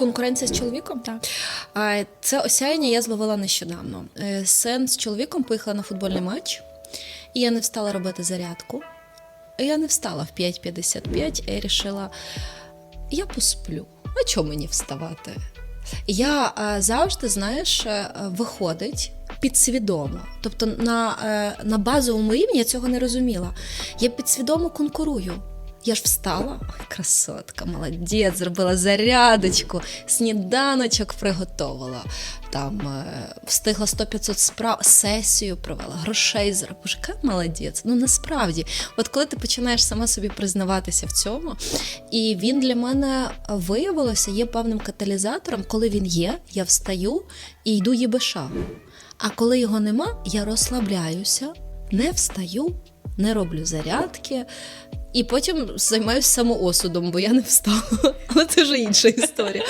Конкуренція з чоловіком? Так. Це осяяння я зловила нещодавно. Е, Сен з чоловіком поїхала на футбольний матч, і я не встала робити зарядку. Я не встала в 5.55, і я вирішила, я посплю. А чому мені вставати? Я е, завжди, знаєш, е, виходить підсвідомо. Тобто на, на базовому рівні я цього не розуміла. Я підсвідомо конкурую. Я ж встала, красотка, молодець, зробила зарядочку, сніданочок приготувала, там е, встигла 100-500 справ, сесію провела, грошей заробила. Яка молодець. Ну насправді, от коли ти починаєш сама собі признаватися в цьому, і він для мене виявилося є певним каталізатором, коли він є, я встаю і йду ЄБШ. А коли його нема, я розслабляюся, не встаю, не роблю зарядки. І потім займаюся самоосудом, бо я не встала. Але це вже інша історія.